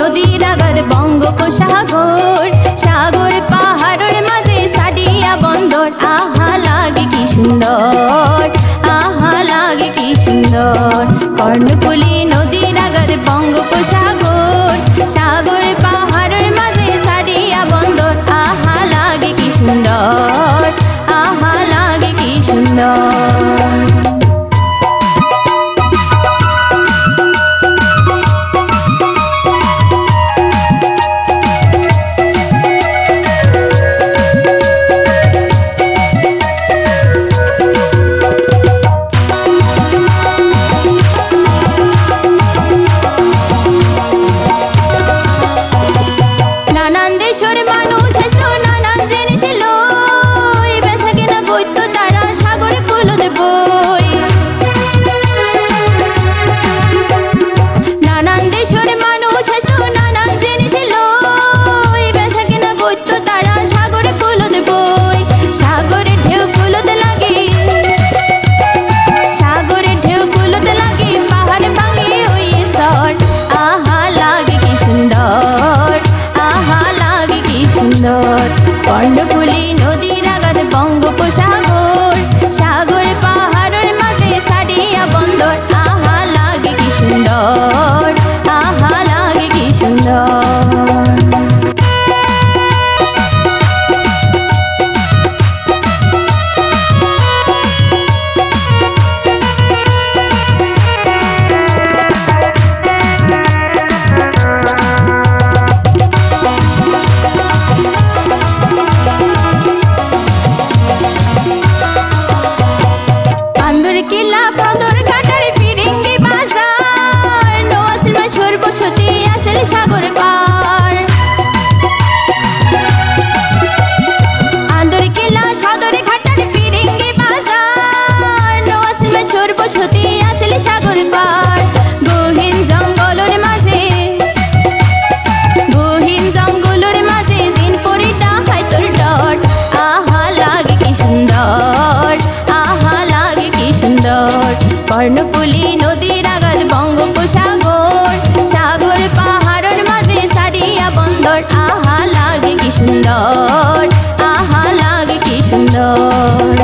নদীর আগাদ বঙ্গোপসাগর। সাগর, পাহাড়ের মাঝে সাডিয়া বন্দর। আহা, লাগে কি সুন্দর। আহা, লাগে কি সুন্দর। কর্ণফুলি নদীর আগাদ বঙ্গোপসাগর। সাগর কণ্ডফুলি নদীর আগত বঙ্গোপসাগর। সাগর পাহাড়ের মাঝে সারিয়া বন্দর। আহা লাগে কি সুন্দর। 下跪。সুন্দর আহা লাগে কি সুন্দর